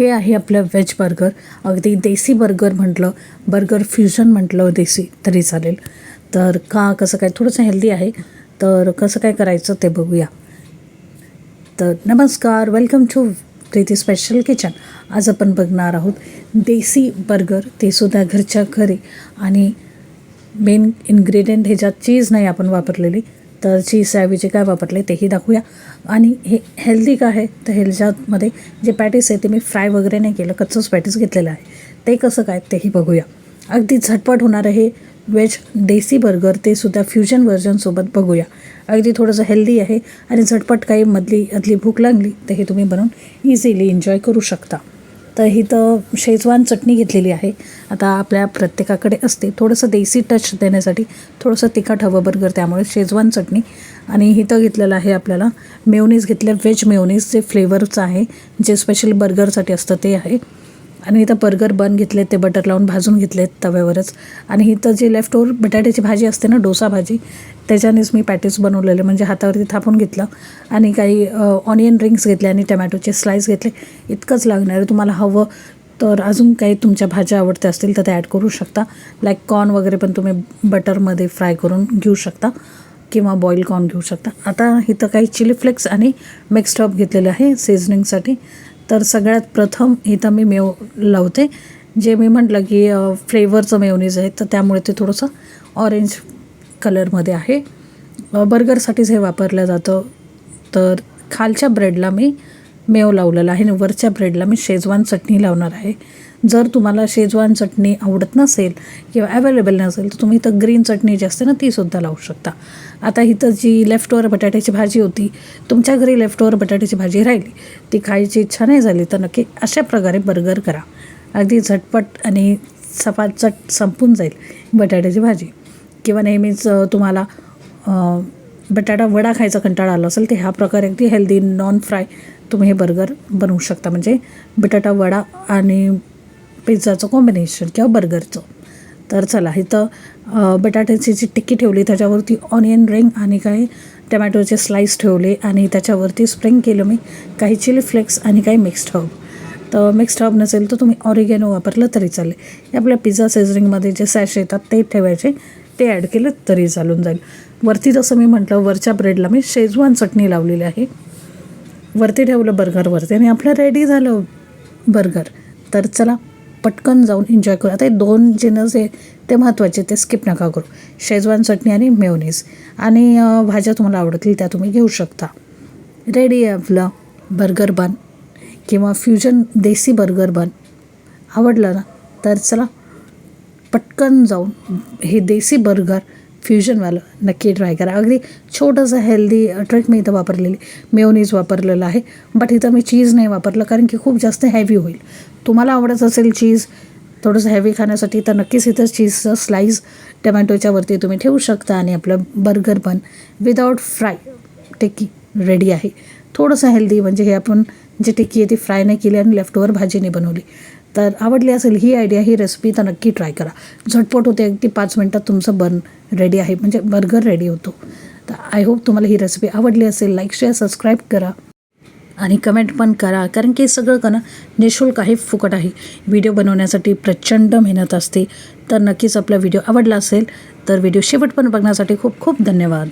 हे आहे आपलं व्हेज बर्गर अगदी देसी बर्गर म्हटलं बर्गर फ्युजन म्हटलं देसी तरी चालेल. तर का कसं काय थोडंसं हेल्दी आहे. तर कसं काय करायचं ते बघूया. तर नमस्कार welcome to Preeti special kitchen आज आपण बघणार आहोत देसी बर्गर ते सुद्धा घरच्या घरी. आणि मेन इन्ग्रेडियंट ह्याच्यात चीज नाही आपण वापरलेली तर चीज ऐवजी काय वापरले तेही दाखवूया. आणि हे हेल्दी काय आहे? तर ह्याच्यामध्ये जे पॅटीस आहे ते मी फ्राय वगैरे नाही केलं कच्चंच पॅटीस घेतलेलं आहे. ते कसं काय तेही बघूया. अगदी झटपट होणारं हे वेज देसी बर्गर ते सुद्धा फ्युजन व्हर्जनसोबत बघूया. अगदी थोडंसं हेल्दी आहे आणि झटपट काही मधली अधली भूक लागली तर हे तुम्ही बनवून इझिली एन्जॉय करू शकता. तर ही तर शेजवान चटणी घेतलेली आहे. आता आपल्या प्रत्येकाकडे असते. थोडंसं देसी टच देण्यासाठी थोडंसं तिखट हवं बर्गर त्यामुळे शेजवान चटणी. आणि इथं घेतलेलं आहे आपल्याला मेवनीज घेतलं. व्हेज मेयोनीज जे फ्लेवरचं आहे जे स्पेशल बर्गरसाठी असतं ते आहे. आणि इथं बर्गर बन घेतले ते बटर लावून भाजून घेतलेत तव्यावरच. आणि इथं जे लेफ्ट ओवर बटाट्याची भाजी असते ना डोसा भाजी त्याच्यानेच मी पॅटीस बनवलेले. म्हणजे हातावरती थापून घेतलं आणि काही ऑनियन रिंग्स घेतले आणि टमॅटोचे स्लाईस घेतले. इतकंच लागणार आहे. तुम्हाला हवं तर अजून काही तुमच्या भाज्या आवडत्या असतील तर ते ॲड करू शकता. लाईक कॉर्न वगैरे पण तुम्ही बटरमध्ये फ्राय करून घेऊ शकता किंवा बॉईल कॉर्न घेऊ शकता. आता इथं काही चिली फ्लेक्स आणि मिक्स्ड हब घेतलेले आहे सीझनिंगसाठी तर सगळ्यात प्रथम इथं मी मेव लावते. जे मी म्हटलं की फ्लेवरचं मेवनीज आहे तर त्यामुळे ते थोडंसं ऑरेंज कलरमध्ये आहे. बर्गरसाठीच हे वापरलं जातं. तर खालच्या ब्रेडला मी मेव लावलेला आहे आणि वरच्या ब्रेडला मी शेजवान चटणी लावणार आहे. जर तुम्हाला शेजवान चटणी आवडत नसेल किंवा अवेलेबल नसेल तर तुम्ही इथं ग्रीन चटणी जी असते ना तीसुद्धा लावू शकता. आता इथं जी लेफ्टवर बटाट्याची भाजी होती तुमच्या घरी लेफ्टवर बटाट्याची भाजी राहिली ती खायची इच्छा नाही झाली तर नक्की अशा प्रकारे बर्गर करा. अगदी झटपट आणि सपाचट संपून जाईल बटाट्याची भाजी. किंवा नेहमीच तुम्हाला बटाटा वडा खायचा कंटाळा आला असेल तर ह्या प्रकारे अगदी हेल्दी नॉन फ्राय तुम्ही हे बर्गर बनवू शकता. म्हणजे बटाटा वडा आणि पिझ्झाचं कॉम्बिनेशन किंवा बर्गरचं तर चला इथं बटाट्याची जी टिक्की ठेवली त्याच्यावरती ऑनियन रिंग आणि काही टमॅटोचे स्लाईस ठेवले आणि त्याच्यावरती स्प्रिंग केलं मी काही चिली फ्लेक्स आणि काही मिक्स्ड हब तर मिक्स्ड हब नसेल तर तुम्ही ऑरिगॅनो वापरलं तरी चालेल. हे आपल्या पिझ्झा सेझरिंगमध्ये जे सॅश येतात ते ठेवायचे ते ॲड केलं तरी चालून जाईल. वरती जसं मी म्हटलं वरच्या ब्रेडला मी शेजवान चटणी लावलेली आहे. वरती ठेवलं बर्गरवरती आणि आपलं रेडी झालं बर्गर तर चला पटकन जाऊन एन्जॉय करू. आता हे दोन जिनस आहे ते महत्त्वाचे ते स्किप नका करू. शेजवान चटणी आणि मेवनीज आणि भाज्या तुम्हाला आवडतील त्या तुम्ही घेऊ शकता. रेडी आहे आपलं बर्गर बन किंवा फ्युजन देसी बर्गर बन आवडलं ना? तर चला पटकन जाऊन हे देसी बर्गर फ्युजनवालं नक्की ट्राय करा. अगदी छोटंसं हेल्दी ट्रिक मी इथं वापरलेली. मेओनीज वापरलेलं आहे. बट इथं मी चीज नाही वापरलं कारण की खूप जास्त हॅवी होईल. तुम्हाला आवडत असेल चीज थोडंसं हॅवी खाण्यासाठी तर नक्कीच इथं चीजचं स्लाईस टमॅटोच्या वरती तुम्ही ठेवू शकता आणि आपलं बर्गर पण विदाऊट फ्राय टिक्की रेडी आहे. थोडंसं हेल्दी म्हणजे हे आपण जे टिक्की आहे ती फ्राय नाही केली आणि लेफ्टवर भाजीने बनवली. तर आवडली असेल ही आयडिया ही रेसिपी तर नक्की ट्राय करा. झटपट होते अगदी पाच मिनटात तुमचं बर्न रेडी आहे. म्हणजे बर्गर रेडी होतो. तर आय होप तुम्हाला ही रेसिपी आवडली असेल लाईक शेअर सबस्क्राईब करा. आणि कमेंट पण करा. कारण की सगळं करणं निशुल्क आहे फुकट आहे. व्हिडिओ बनवण्यासाठी प्रचंड मेहनत असते. तर नक्कीच आपला व्हिडिओ आवडला असेल तर व्हिडिओ शेवट पण बघण्यासाठी खूप खूप धन्यवाद.